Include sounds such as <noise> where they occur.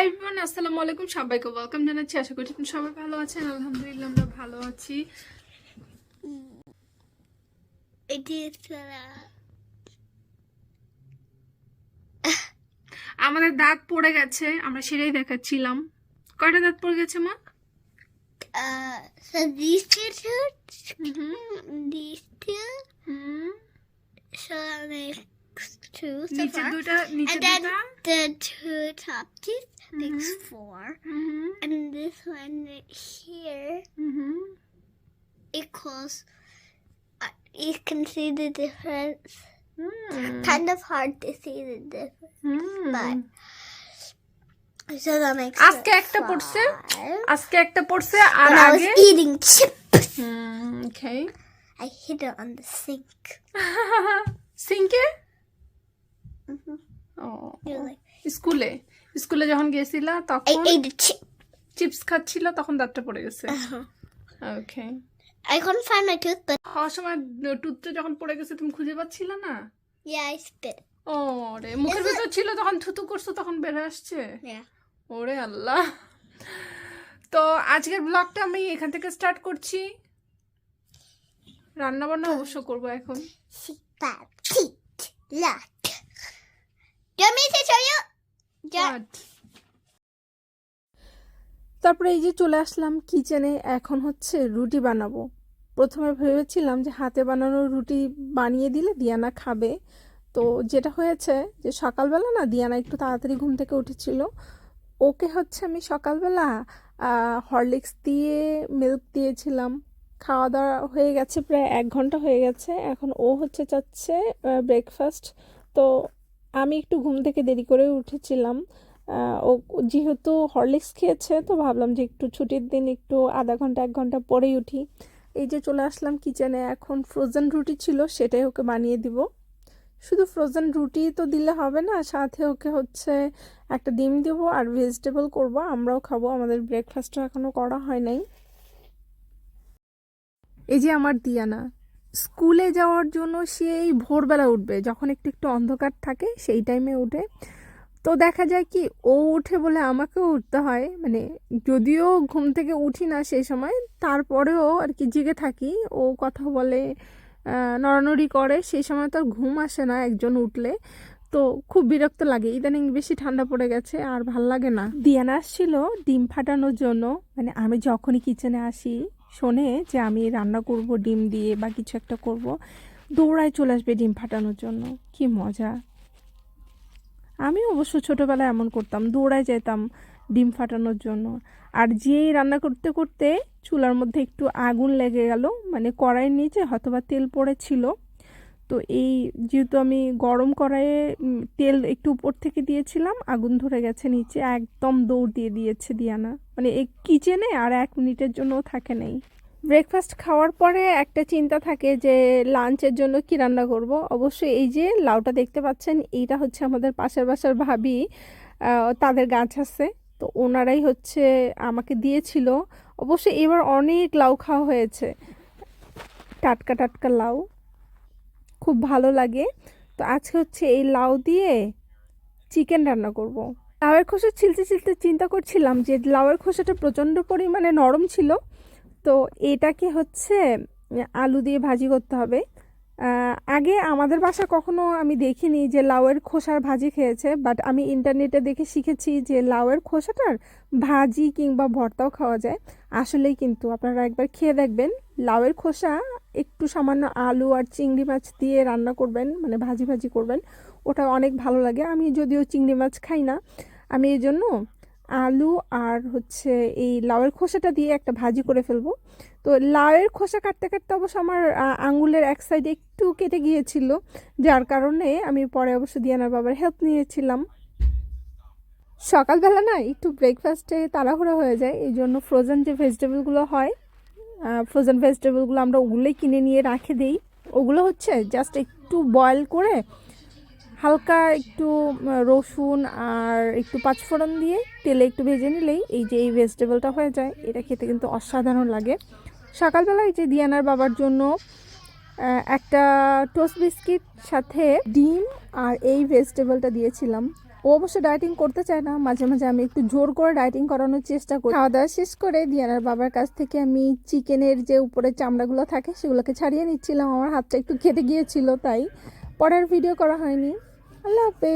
Hi everyone আসসালামু আলাইকুম সবাইকে। ওয়েলকাম জানাচ্ছি। আশা করি তুমি সবাই ভালো আছেন। আলহামদুলিল্লাহ আমরা ভালো আছি। Uh, আমাদের দাঁত পড়ে গেছে। আমরা সেটাই দেখাচ্ছিলাম। কয়টা দাঁত পড়ে গেছে মা? Uh hmm these two, hmm so that makes two so নিচে far. দুইটা নিচে And then দুইটা the two top teeth makes Mhm. four. Hmm And this one right here hmm equals uh, you can see the difference. Hmm Kind of hard to see the difference. Hmm But so that makes আজকে it একটা পড়ছে five. আজকে একটা পড়ছে আর When I was আগে eating chips, hmm okay I hid it on the sink. <laughs> সিঙ্কে স্কুলে স্কুলে যখন গেছিলা তখন. চিপস খাচ্ছিল তখন দাঁতটা পড়ে গেছে। Uh-huh. Okay I couldn't find my tooth, but খাওয়ার সময় টুথটা যখন পড়ে গেছে তুমি খুঁজে পাচ্ছিলে না? Yeah, I spit. it. ও রে মুখের ভেতর ছিল তখন থুতু করছ তখন বেড়ে আসছে? ওরে আল্লাহ। তো আজকের ব্লগটা আমি এখান থেকে স্টার্ট করছি। রান্না বান্না অবশ্য করব এখন। তারপরে এই যে চলে আসলাম কিচেনে এখন হচ্ছে রুটি বানাবো। প্রথমে ভেবেছিলাম যে হাতে বানানো রুটি বানিয়ে দিলে দিয়ানা খাবে। তো যেটা হয়েছে যে সকালবেলা না, দিয়ানা একটু তাড়াতাড়ি ঘুম থেকে উঠেছিল। ওকে হচ্ছে আমি সকালবেলা হরলিক্স দিয়ে মিল্ক দিয়েছিলাম। খাওয়া দাওয়া হয়ে গেছে প্রায় এক ঘণ্টা হয়ে গেছে। এখন ও হচ্ছে চাচ্ছে ব্রেকফাস্ট তো আমি একটু ঘুম থেকে দেরি করে উঠেছিলাম। ও যেহেতু হরলিক্স খেয়েছে, তো ভাবলাম যে একটু ছুটির দিন একটু আধা ঘণ্টা, এক ঘণ্টা পরেই উঠি। এই যে চলে আসলাম কিচেনে এখন ফ্রোজেন রুটি ছিল, সেটাই ওকে বানিয়ে দিব। শুধু ফ্রোজেন রুটি তো দিলে হবে না, সাথে ওকে হচ্ছে একটা ডিম দেবো আর ভেজিটেবল করব, আমরাও খাব, আমাদের ব্রেকফাস্টও এখনও করা হয় নাই। এই যে আমার দিয়ানা স্কুলে যাওয়ার জন্য সেই ভোরবেলা উঠবে, যখন একটু একটু অন্ধকার থাকে সেই টাইমে উঠে। তো দেখা যায় কি, ও উঠে বলে আমাকেও উঠতে হয় মানে যদিও ঘুম থেকে উঠি না সেই সময়, তারপরেও আর কি জেগে থাকি। ও কথা বলে নড়ানড়ি করে সেই সময় তো ঘুম আসে না একজন উঠলে। তো খুব বিরক্ত লাগে, ইদানিং বেশি ঠান্ডা পড়ে গেছে, আর ভালো লাগে না। দিয়ানা আসছিল ডিম ফাটানোর জন্য মানে আমি যখনই কিচেনে আসি শোনে যে আমি রান্না করব, ডিম দিয়ে বা কিছু একটা করব, দৌড়ায় চলে আসবে ডিম ফাটানোর জন্য। কি মজা। আমি অবশ্য ছোটোবেলায় এমন করতাম, দৌড়ায় যেতাম ডিম ফাটানোর জন্য। আর যেই রান্না করতে করতে চুলার মধ্যে একটু আগুন লেগে গেল মানে কড়াইয়ের নিচে হয়তোবা তেল পড়েছিল তো এই যেহেতু আমি গরম কড়াইয়ে তেল একটু উপর থেকে দিয়েছিলাম, আগুন ধরে গেছে নিচে, একদম দৌড় দিয়ে দিয়েছে দিয়ানা। মানে এই কিচেনে আর এক মিনিটের জন্যও থাকে নেই। ব্রেকফাস্ট খাওয়ার পরে একটা চিন্তা থাকে যে, লাঞ্চের জন্য কি রান্না করব? অবশ্যই এই যে লাউটা দেখতে পাচ্ছেন, এইটা হচ্ছে আমাদের পাশের বাসার ভাবি তাদের গাছ আছে। তো ওনারাই হচ্ছে আমাকে দিয়েছিল। অবশ্যই এবার অনেক লাউ খাওয়া হয়েছে। টাটকা টাটকা লাউ। খুব ভালো লাগে। তো আজকে হচ্ছে এই লাউ দিয়ে চিকেন রান্না করব। লাউয়ের খোসা ছিলতে ছিলতে চিন্তা করছিলাম যে লাউয়ের খোসাটা প্রচণ্ড পরিমাণে নরম ছিল। তো এটাকে হচ্ছে আলু দিয়ে ভাজি করতে হবে। আগে আমাদের বাসা কখনো আমি দেখিনি যে লাউয়ের খোসার ভাজি খেয়েছে বাট আমি ইন্টারনেটে দেখে শিখেছি যে লাউয়ের খোসাটার ভাজি কিংবা ভর্তাও খাওয়া যায়। আসলেই কিন্তু আপনারা একবার খেয়ে দেখবেন, লাউয়ের খোসা একটু সামান্য আলু আর চিংড়ি মাছ দিয়ে রান্না করবেন মানে ভাজি ভাজি করবেন, ওটা অনেক ভালো লাগে। আমি যদিও চিংড়ি মাছ খাই না, আমি এই জন্য আলু আর হচ্ছে এই লাউয়ের খোসাটা দিয়ে একটা ভাজি করে ফেলব। তো লাউয়ের খোসা কাটতে কাটতে অবশ্য আমার আঙুলের এক সাইডে একটু কেটে গিয়েছিল, যার কারণে আমি পরে অবশ্য দিয়ানার বাবার হেল্প নিয়েছিলাম। সকালবেলা না একটু ব্রেকফাস্টে তাড়াহুড়ো হয়ে যায়, এই জন্য ফ্রোজেন যে ভেজিটেবলগুলো হয় ফ্রোজেন ভেজিটেবলগুলো আমরা ওগুলোই কিনে নিয়ে রাখে দিই। ওগুলো হচ্ছে জাস্ট একটু বয়েল করে হালকা একটু রসুন আর একটু পাঁচফোড়ন দিয়ে তেলে একটু ভেজে নিলেই এই যে এই ভেজিটেবলটা হয়ে যায়, এটা খেতে কিন্তু অসাধারণ লাগে। সকালবেলায় যে দিয়ানার বাবার জন্য একটা টোস্ট বিস্কিট সাথে ডিম আর এই ভেজিটেবলটা দিয়েছিলাম। ও অবশ্য ডায়েটিং করতে চায় না। মাঝে মাঝে আমি একটু জোর করে ডায়েটিং করানোর চেষ্টা করি। খাওয়া দাওয়া শেষ করে দিয়ানার বাবার কাছ থেকে আমি চিকেনের যে উপরে চামড়াগুলো থাকে সেগুলোকে ছাড়িয়ে নিচ্ছিলাম। আমার হাতটা একটু খেতে গিয়েছিল, তাই পরের ভিডিও করা হয়নি। আল্লাহ হাফেজ।